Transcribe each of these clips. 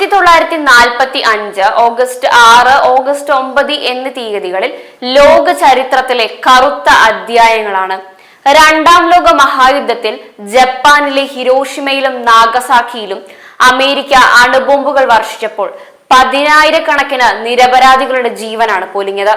ആയിരത്തി തൊള്ളായിരത്തി നാൽപ്പത്തി അഞ്ച് ഓഗസ്റ്റ് ആറ് ഓഗസ്റ്റ് ഒമ്പത് എന്നീ തീയതികളിൽ ലോക ചരിത്രത്തിലെ കറുത്ത അധ്യായങ്ങളാണ്. രണ്ടാം ലോക മഹായുദ്ധത്തിൽ ജപ്പാനിലെ ഹിരോഷിമയിലും നാഗസാക്കിയിലും അമേരിക്ക അണുബോംബുകൾ വർഷിച്ചപ്പോൾ പതിനായിരക്കണക്കിന് നിരപരാധികളുടെ ജീവനാണ് പൊലിഞ്ഞത്.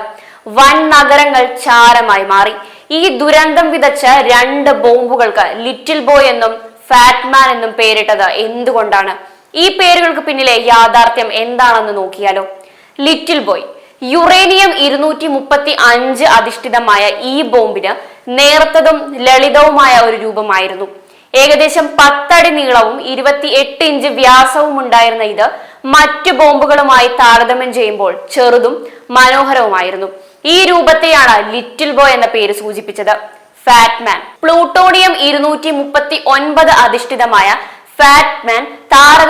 വൻ നഗരങ്ങൾ ചാരമായി മാറി. ഈ ദുരന്തം വിതച്ച രണ്ട് ബോംബുകൾക്ക് ലിറ്റിൽ ബോയ് എന്നും ഫാറ്റ്മാൻ എന്നും പേരിട്ടത് എന്തുകൊണ്ടാണ്? ഈ പേരുകൾക്ക് പിന്നിലെ യാഥാർത്ഥ്യം എന്താണെന്ന് നോക്കിയാലോ? ലിറ്റിൽ ബോയ് യുറേനിയം ഇരുന്നൂറ്റി മുപ്പത്തി അഞ്ച് അധിഷ്ഠിതമായ ഈ ബോംബിന് നേർത്തതും ലളിതവുമായ ഒരു രൂപമായിരുന്നു. ഏകദേശം പത്തടി നീളവും ഇരുപത്തി എട്ട് ഇഞ്ച് വ്യാസവും ഉണ്ടായിരുന്ന ഇത് മറ്റ് ബോംബുകളുമായി താരതമ്യം ചെയ്യുമ്പോൾ ചെറുതും മനോഹരവുമായിരുന്നു. ഈ രൂപത്തെയാണ് ലിറ്റിൽ ബോയ് എന്ന പേര് സൂചിപ്പിച്ചത്. ഫാറ്റ്മാൻ പ്ലൂട്ടോണിയം ഇരുന്നൂറ്റി മുപ്പത്തി ഒൻപത് അധിഷ്ഠിതമായ ഫാറ്റ്മാൻ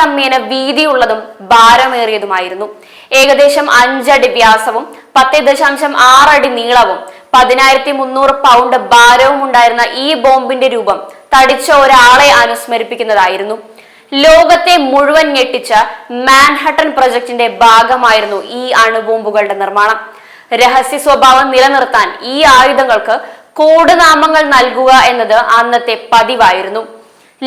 താരതമ്യേന വീതിയുള്ളതും ഭാരമേറിയതുമായിരുന്നു. ഏകദേശം അഞ്ചടി വ്യാസവും പത്ത് ദശാംശം ആറടി നീളവും പതിനായിരത്തി മുന്നൂറ് പൗണ്ട് ഭാരവും ഉണ്ടായിരുന്ന ഈ ബോംബിന്റെ രൂപം തടിച്ച ഒരാളെ അനുസ്മരിപ്പിക്കുന്നതായിരുന്നു. ലോകത്തെ മുഴുവൻ ഞെട്ടിച്ച മാൻഹട്ടൻ പ്രൊജക്ടിന്റെ ഭാഗമായിരുന്നു ഈ അണുബോംബുകളുടെ നിർമ്മാണം. രഹസ്യ സ്വഭാവം നിലനിർത്താൻ ഈ ആയുധങ്ങൾക്ക് കോഡ് നാമങ്ങൾ നൽകുക എന്നത് അന്നത്തെ പതിവായിരുന്നു.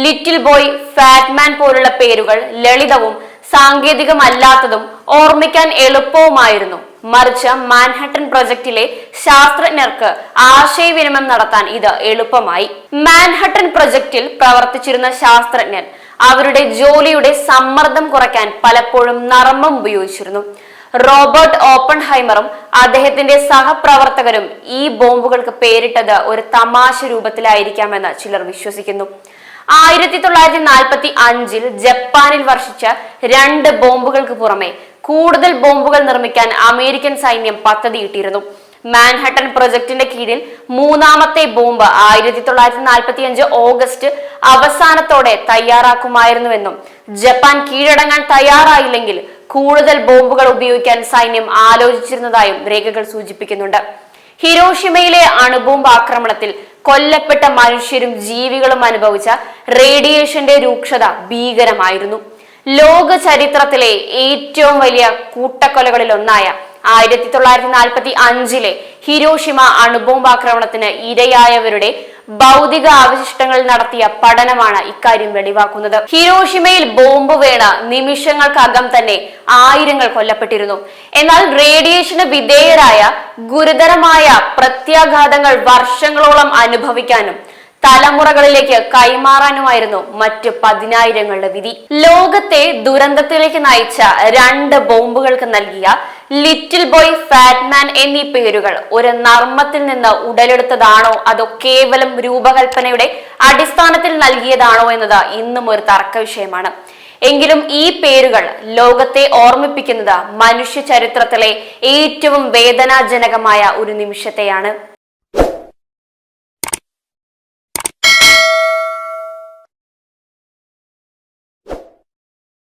ലിറ്റിൽ ബോയ് ഫാറ്റ്മാൻ പോലുള്ള പേരുകൾ ലളിതവും സാങ്കേതികമല്ലാത്തതും ഓർമ്മിക്കാൻ എളുപ്പവുമായിരുന്നു. മറിച്ച് മാൻഹട്ടൻ പ്രൊജക്ടിലെ ശാസ്ത്രജ്ഞർക്ക് ആശയവിനിമയം നടത്താൻ ഇത് എളുപ്പമായി. മാൻഹട്ടൻ പ്രൊജക്ടിൽ പ്രവർത്തിച്ചിരുന്ന ശാസ്ത്രജ്ഞൻ അവരുടെ ജോലിയുടെ സമ്മർദ്ദം കുറയ്ക്കാൻ പലപ്പോഴും നർമ്മം ഉപയോഗിച്ചിരുന്നു. റോബർട്ട് ഓപ്പൺ ഹൈമറും അദ്ദേഹത്തിന്റെ സഹപ്രവർത്തകരും ഈ ബോംബുകൾക്ക് പേരിട്ടത് ഒരു തമാശ രൂപത്തിലായിരിക്കാമെന്ന് ചിലർ വിശ്വസിക്കുന്നു. ആയിരത്തി തൊള്ളായിരത്തി നാൽപ്പത്തി അഞ്ചിൽ ജപ്പാനിൽ വർഷിച്ച രണ്ട് ബോംബുകൾക്ക് പുറമെ കൂടുതൽ ബോംബുകൾ നിർമ്മിക്കാൻ അമേരിക്കൻ സൈന്യം പദ്ധതിയിട്ടിരുന്നു. മാൻഹട്ടൻ പ്രൊജക്ടിന്റെ കീഴിൽ മൂന്നാമത്തെ ബോംബ് ആയിരത്തി തൊള്ളായിരത്തി നാൽപ്പത്തി അഞ്ച് ഓഗസ്റ്റ് അവസാനത്തോടെ തയ്യാറാക്കുമായിരുന്നുവെന്നും ജപ്പാൻ കീഴടങ്ങാൻ തയ്യാറായില്ലെങ്കിൽ കൂടുതൽ ബോംബുകൾ ഉപയോഗിക്കാൻ സൈന്യം ആലോചിച്ചിരുന്നതായും രേഖകൾ സൂചിപ്പിക്കുന്നുണ്ട്. ഹിരോഷിമയിലെ അണുബോംബ് ആക്രമണത്തിൽ കൊല്ലപ്പെട്ട മനുഷ്യരും ജീവികളും അനുഭവിച്ച റേഡിയേഷന്റെ രൂക്ഷത ഭീകരമായിരുന്നു. ലോക ചരിത്രത്തിലെ ഏറ്റവും വലിയ കൂട്ടക്കൊലകളിൽ ഒന്നായ ആയിരത്തി തൊള്ളായിരത്തി നാൽപ്പത്തി അഞ്ചിലെ ഹിരോഷിമ അണുബോംബാക്രമണത്തിന് ഇരയായവരുടെ ഭൗതിക അവശിഷ്ടങ്ങൾ നടത്തിയ പഠനമാണ് ഇക്കാര്യം വെളിവാക്കുന്നത്. ഹിരോഷിമയിൽ ബോംബ് വീണ നിമിഷങ്ങൾക്കകം തന്നെ ആയിരങ്ങൾ കൊല്ലപ്പെട്ടിരുന്നു. എന്നാൽ റേഡിയേഷന് വിധേയരായ ഗുരുതരമായ പ്രത്യാഘാതങ്ങൾ വർഷങ്ങളോളം അനുഭവിക്കാനും തലമുറകളിലേക്ക് കൈമാറാനുമായിരുന്നു മറ്റ് പതിനായിരങ്ങളുടെ വിധി. ലോകത്തെ ദുരന്തത്തിലേക്ക് നയിച്ച രണ്ട് ബോംബുകൾക്ക് നൽകിയ ലിറ്റിൽ ബോയ് ഫാറ്റ്മാൻ എന്നീ പേരുകൾ ഒരു നർമ്മത്തിൽ നിന്ന് ഉടലെടുത്തതാണോ? അതോ കേവലം രൂപകൽപ്പനയുടെ അടിസ്ഥാനത്തിൽ നൽകിയതാണോ എന്നത് ഇന്നും ഒരു തർക്ക വിഷയമാണ് എങ്കിലും ഈ പേരുകൾ ലോകത്തെ ഓർമ്മിപ്പിക്കുന്നത് മനുഷ്യ ചരിത്രത്തിലെ ഏറ്റവും വേദനാജനകമായ ഒരു നിമിഷത്തെയാണ്.